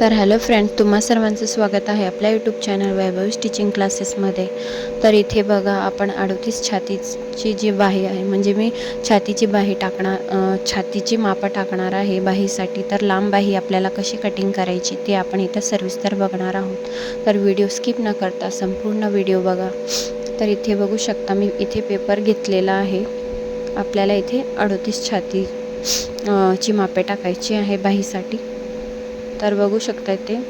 तर hello friend तुम्हा सर्वांचं स्वागत आहे आपल्या यूट्यूब चॅनल वैभव स्टिचिंग क्लासेसमध्ये तर इथे बघा आपण अडोतीस छातीची जी बाही आहे म्हणजे मी छातीची बाही टाकणार छातीची मापं टाकणार आहे बाहीसाठी तर लांब बाही आपल्याला कशी कटिंग करायची ते आपण इथं सर्विस्तर बघणार आहोत. तर व्हिडिओ स्किप न करता संपूर्ण व्हिडिओ बघा. तर इथे बघू शकता मी इथे पेपर घेतलेला आहे. आपल्याला इथे अडोतीस छाती ची मापे टाकायची आहे बाहीसाठी. तर बघू शकता ते.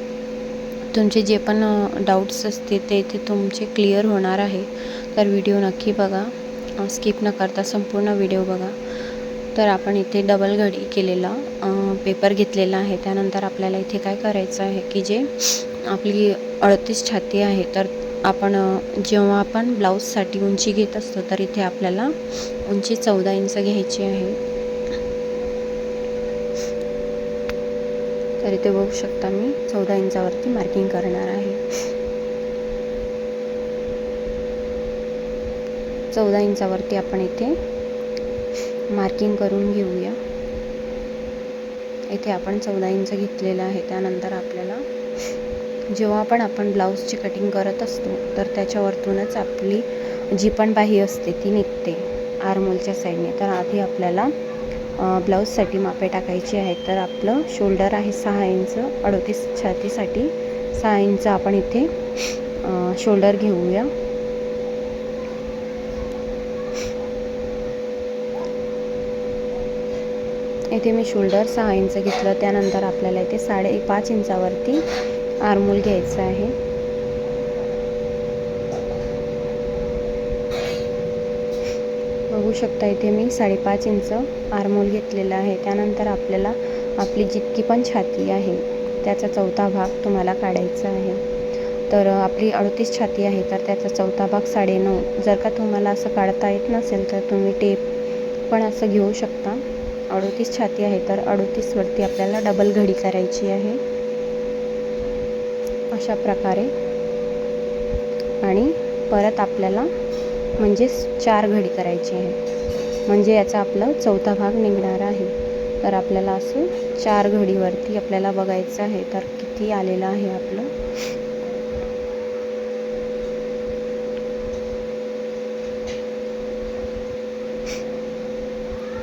तुमचे जे पण डाऊट्स असतील ते इथे तुमचे क्लिअर होणार आहे. तर व्हिडिओ नक्की बघा. स्किप न करता संपूर्ण व्हिडिओ बघा. तर आपण इथे डबल घडी केलेला पेपर घेतलेला आहे. त्यानंतर आपल्याला इथे काय करायचं आहे की जे आपली अडतीस छाती आहे तर आपण जेव्हा आपण ब्लाऊजसाठी उंची घेत असतो तर इथे आपल्याला उंची चौदा इंच घ्यायची आहे. तर इथे बघू शकता मी. चौदा इंचावरती मार्किंग करणार आहे. चौदा इंचावरती आपण इथे मार्किंग करून घेऊया. इथे आपण चौदा इंच घेतलेलं आहे. त्यानंतर आपल्याला जेव्हा पण आपण ब्लाऊजची कटिंग करत असतो तर त्याच्यावरतूनच आपली जी पण बाही असते ती निघते. आरमोलच्या साईडने तर आधी आपल्याला ब्लाऊजसाठी मापे टाकायची आहेत. तर आपलं शोल्डर आहे सहा इंच अडोतीस छातीसाठी सहा इंच. आपण इथे शोल्डर घेऊया. इथे मी शोल्डर सहा इंच घेतलं. त्यानंतर आपल्याला इथे साडे पाच इंचावरती आरमोल घ्यायचं आहे. बघू शकता इथे मी साडेपाच इंच आरमोल घेतलेला आहे. त्यानंतर आपल्याला आपली जितकी पण छाती आहे त्याचा चौथा भाग तुम्हाला काढायचा आहे. तर आपली अडतीस छाती आहे तर त्याचा चौथा भाग साडेनऊ. जर का तुम्हाला असं काढता येत नसेल तर तुम्ही टेप पण असं घेऊ शकता. अडतीस छाती आहे तर अडतीसवरती आपल्याला डबल घडी करायची आहे. अशा प्रकारे. आणि परत आपल्याला म्हणजेच चार घडी करायची आहे. म्हणजे याचा आपला चौथा भाग निघणार आहे. तर आपल्याला असं चार घडीवरती आपल्याला बघायचं आहे. तर किती आलेलं आहे आपलं?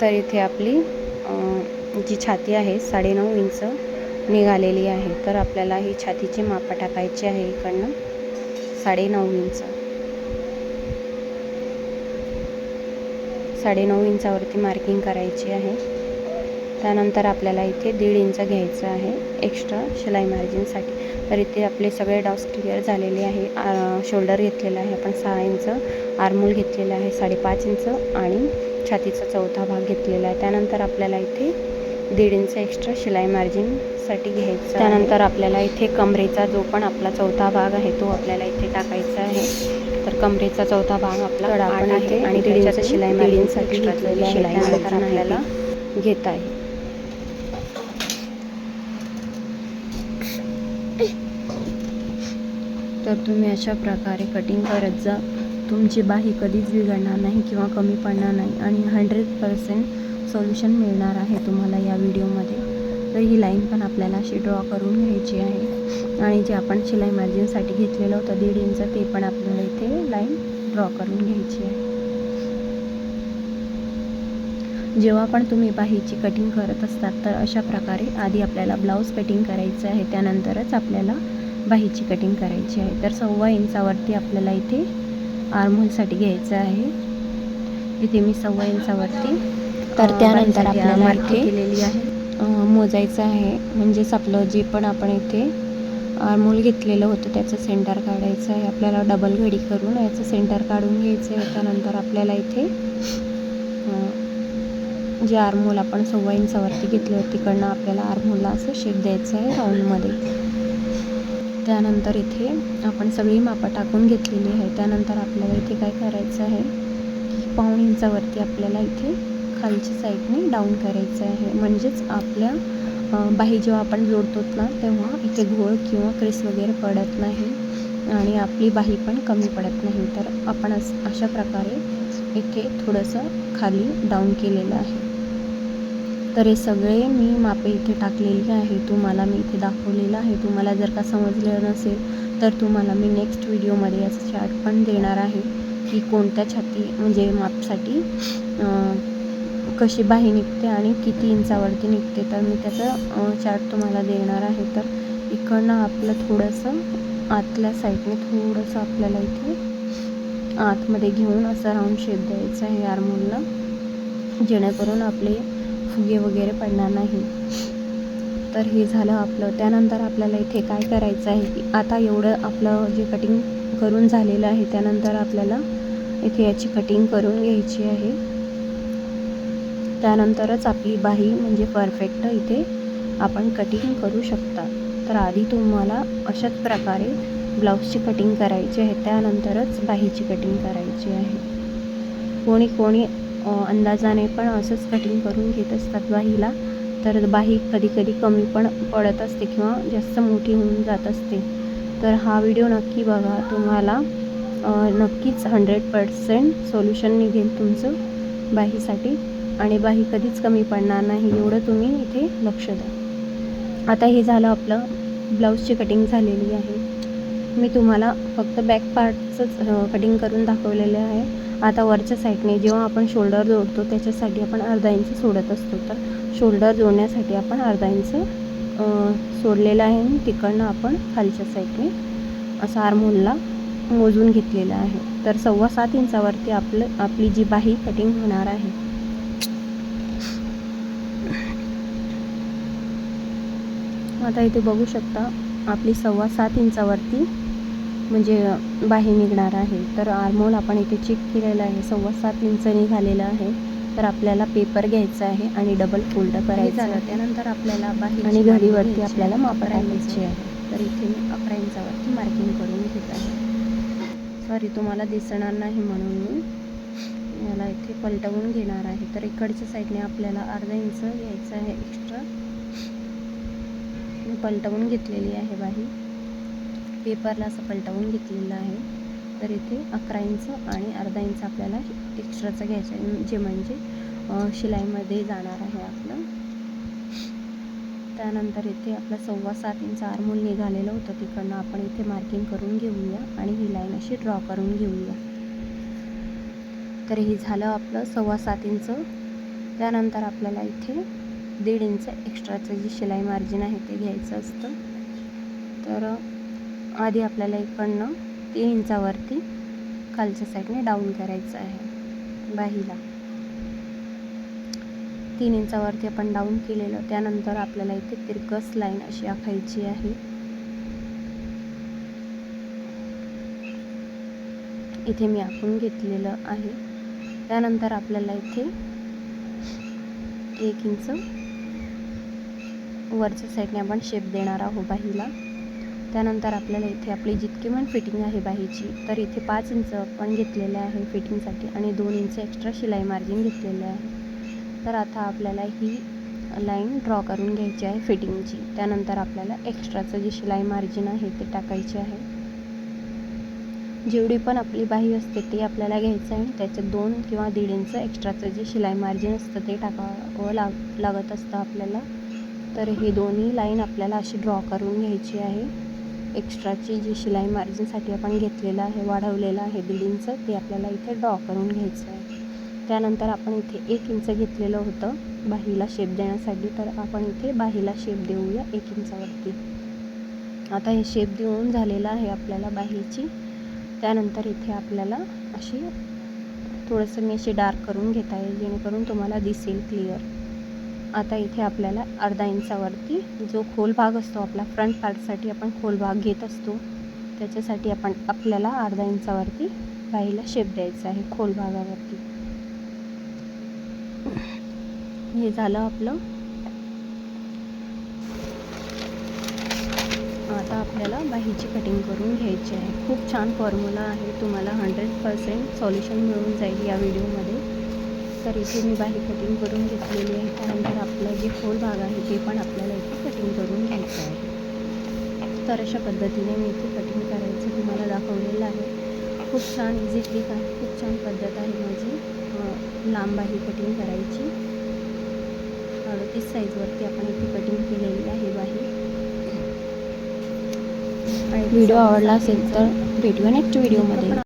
तर इथे आपली जी छाती आहे साडेनऊ इंच निघालेली आहे. तर आपल्याला ही छातीची मापं टाकायची आहे इकडनं. साडेनऊ इंच. साडेनऊ इंचावरती मार्किंग करायची आहे. त्यानंतर आपल्याला इथे दीड इंच घ्यायचं आहे एक्स्ट्रा शिलाई मार्जिनसाठी तर इथे आपले सगळे डाऊट्स क्लिअर झालेले आहे. शोल्डर घेतलेला आहे आपण सहा इंच आर्मोल घेतलेला आहे साडेपाच इंच आणि छातीचा चौथा भाग घेतलेला आहे. त्यानंतर आपल्याला इथे दीड इंच एक्स्ट्रा शिलाई मार्जिनसाठी घ्यायचं त्यानंतर आपल्याला इथे कमरेचा जो पण आपला चौथा भाग आहे तो आपल्याला इथे टाकायचा आहे. कमरेचा चौथा भाग आपला आपण आहे आणि इंच शिलाई मार्जिनसाठी घेतलेली शिलाई त्यानंतर आपल्याला घेत आहे. तर तुम्ही अशा प्रकारे कटिंग करत जा. तुमची बाही कधीच बिघडणार नाही किंवा कमी पडणार नाही आणि हंड्रेड पर्सेंट सोल्युशन मिळणार आहे तुम्हाला या व्हिडिओमध्ये तर ही लाईन पण आपल्याला अशी ड्रॉ करून घ्यायची आहे. आणि जे आपण शिलाई मार्जिनसाठी घेतलेलं होतं दीड इंच ते पण आपल्याला इथे लाईन ड्रॉ करून घ्यायची आहे. जेव्हा पण तुम्ही बाहीची कटिंग करत असतात तर अशा प्रकारे आधी आपल्याला ब्लाऊज कटिंग करायचं आहे त्यानंतरच आपल्याला बाहीची कटिंग करायची आहे. तर सव्वा इंचावरती आपल्याला इथे आर्महोलसाठी घ्यायचं आहे. इथे मी सव्वा इंचावरती तर त्यानंतर आपल्याला मार्किंग इथे केलेली आहे. मोजायचं आहे. म्हणजेच आपलं जे पण आपण इथे आर्मोल घेतलेलं होतं त्याचं सेंटर काढायचं आहे. आपल्याला डबल घडी करून याचं सेंटर काढून घ्यायचं आहे. त्यानंतर आपल्याला इथे जे आर्मोल आपण सव्वा इंचावरती घेतलं होतं तिकडनं आपल्याला आर्मोलला असं शेप द्यायचं आहे राऊंडमध्ये त्यानंतर इथे आपण सगळी मापं टाकून घेतलेली आहे. त्यानंतर आपल्याला इथे काय करायचं आहे? की पाऊण इंचावरती आपल्याला इथे खालच्या साईडने डाऊन करायचं आहे. म्हणजेच आपल्या बाही जेव्हा आपण जोडतो ना तेव्हा इथे घोळ किंवा क्रेस वगैरे पडत नाही आणि आपली बाही पण कमी पडत नाही. तर आपण अस अशा प्रकारे इथे थोडंसं खाली डाऊन केलेलं आहे. तर हे सगळे मी मापे इथे टाकलेली आहे. तुम्हाला मी इथे दाखवलेलं आहे. तुम्हाला जर का समजलं नसेल तर तुम्हाला मी नेक्स्ट व्हिडिओमध्ये याचं चार्ट पण देणार आहे की कोणत्या छाती म्हणजे मापसाठी कशी बाही निघते आणि किती इंचावरती निघते तर मी त्याचं चार्ट तुम्हाला देणार आहे. तर इकडनं आपलं थोडंसं आतल्या साईडने थोडंसं आपल्याला इथे आतमध्ये घेऊन असं राऊंड शेप द्यायचा आहे आरमोलला जेणेकरून आपले फुगे वगैरे पडणार नाही. तर हे झालं आपलं. त्यानंतर आपल्याला इथे काय करायचं आहे की आता एवढं आपलं जे कटिंग करून झालेलं आहे त्यानंतर आपल्याला इथे याची कटिंग करून घ्यायची आहे. त्यानंतरच आपली बाही म्हणजे परफेक्ट इथे आपण कटिंग करू शकता. तर आधी तुम्हाला अशाच प्रकारे ब्लाऊजची कटिंग करायची आहे. त्यानंतरच बाहीची कटिंग करायची आहे. कोणी कोणी अंदाजाने पण असंच कटिंग करून घेत असतात बाहीला. तर बाही कधी कधी कमी पण पडत असते किंवा जास्त मोठी होऊन जात असते. तर हा व्हिडिओ नक्की बघा. तुम्हाला नक्कीच हंड्रेड पर्सेंट सोल्युशन निघेल तुमचं बाहीसाठी. आणि बाही कधीच कमी पडणार नाही एवढं तुम्ही इथे लक्ष द्या. आता हे झालं आपलं ब्लाऊजची कटिंग झालेली आहे. मी तुम्हाला फक्त बॅक पार्टचंच कटिंग करून दाखवलेलं आहे. आता वरच्या साईडने जेव्हा आपण शोल्डर जोडतो त्याच्यासाठी आपण अर्धा इंच सोडत असतो. तर शोल्डर जोडण्यासाठी आपण अर्धा इंच सोडलेलं आहे आणि तिकडनं आपण खालच्या साईडने असं आर्मोलला मोजून घेतलेलं आहे. तर सव्वा सात इंचावरती आपलं आपली जी बाही कटिंग होणार आहे आता इथे बघू शकता आपली सव्वा सात इंचावरती म्हणजे बाही निघणार आहे. तर आर्मोल आपण इथे चेक केलेलं आहे. सव्वा सात इंच निघालेलं आहे. तर आपल्याला पेपर घ्यायचा आहे आणि डबल फोल्ड करायचं आहे. त्यानंतर आपल्याला बाही आणि घडीवरती आपल्याला माप टाकायची आहे. तर इथे मी अकरा इंचावरती मार्किंग करून घेत आहे. सॉरी तुम्हाला दिसणार नाही म्हणून मी याला इथे पलटवून घेणार आहे. तर इकडच्या साईडने आपल्याला अर्धा इंच घ्यायचं आहे एक्स्ट्रा मी पलटवून घेतलेली आहे बाही पेपरला असं पलटवून घेतलेलं आहे. तर इथे अकरा इंच आणि अर्धा इंच आपल्याला एक्स्ट्राचं घ्यायचं आहे. जे म्हणजे शिलाईमध्ये जाणार आहे आपलं. त्यानंतर इथे आपलं सव्वा सात इंच आरमोल निघालेलं होतं तिकडनं. आपण इथे मार्किंग करून घेऊया आणि ही लाईन अशी ड्रॉ करून घेऊया. तर हे झालं आपलं सव्वा सात इंच. त्यानंतर आपल्याला इथे दीड इंच एक्स्ट्राचं जी शिलाई मार्जिन आहे ते घ्यायचं असतं. तर आधी आपल्याला इकडनं तीन इंचावरती खालच्या साईडने डाऊन करायचं आहे बाहीला. तीन इंचावरती आपण डाऊन केलेलं त्यानंतर आपल्याला इथे तिरकस लाईन अशी आखायची आहे. इथे मी आखून घेतलेलं आहे. त्यानंतर आपल्याला इथे एक इंच वरच्या साईडने आपण शेप देणार आहोत बाहीला. त्यानंतर आपल्याला इथे आपली जितकी पण फिटिंग आहे बाहीची तर इथे पाच इंच आपण घेतलेले आहे फिटिंगसाठी आणि दोन इंच एक्स्ट्रा शिलाई मार्जिन घेतलेले आहे. तर आता आपल्याला ही लाईन ड्रॉ करून घ्यायची आहे फिटिंगची त्यानंतर आपल्याला एक्स्ट्राचं जे शिलाई मार्जिन आहे ते टाकायचे आहे. जेवढी पण आपली बाही असते ते आपल्याला घ्यायचं आहे आणि त्याच्यात दोन किंवा दीड इंच एक्स्ट्राचं जे शिलाई मार्जिन असतं ते टाकावं लाग लागत असतं आपल्याला. तर हे दोन्ही लाईन आपल्याला अशी ड्रॉ करून घ्यायची आहे. एक्स्ट्राची जी शिलाई मार्जिनसाठी आपण घेतलेलं आहे वाढवलेलं आहे बिलिंगचं ते आपल्याला इथे ड्रॉ करून घ्यायचं आहे. त्यानंतर आपण इथे एक इंच घेतलेलं होतं बाहीला शेप देण्यासाठी तर आपण इथे बाहीला शेप देऊया एक इंचावरती आता हे शेप देऊन झालेलं आहे आपल्याला बाहीची. त्यानंतर इथे आपल्याला अशी थोडंसं मी अशी डार्क करून घेत आहे जेणेकरून तुम्हाला दिसेल क्लिअर आता इथे आपल्याला अर्धा इंचावरती जो खोल भाग असतो आपला फ्रंट पार्टसाठी आपण खोल भाग घेत असतो त्याच्यासाठी आपण आपल्याला अर्धा इंचावरती बाईला शेप द्यायचा आहे खोल भागावरती. हे झालं आपलं. आता आपल्याला बाहीची कटिंग करून घ्यायची आहे. खूप छान फॉर्म्युला आहे. तुम्हाला हंड्रेड पर्सेंट सॉल्युशन मिळून जाईल या व्हिडिओमध्ये तर इथे मी बाही कटिंग करून घेतलेली आहे. त्यानंतर आपलं जे खोल भाग आहे ते पण आपल्याला इथे कटिंग करून घ्यायचं आहे. तर अशा पद्धतीने मी इथे कटिंग करायचं तुम्हाला दाखवलेलं आहे. खूप छान इझी ट्रिक आहे. खूप छान पद्धत आहे माझी लांब बाही कटिंग करायची. अडतीस साईजवरती आपण इथे कटिंग केलेली आहे बाही व्हिडिओ आवडला असेल तर भेटूया नेक्स्ट व्हिडिओमध्ये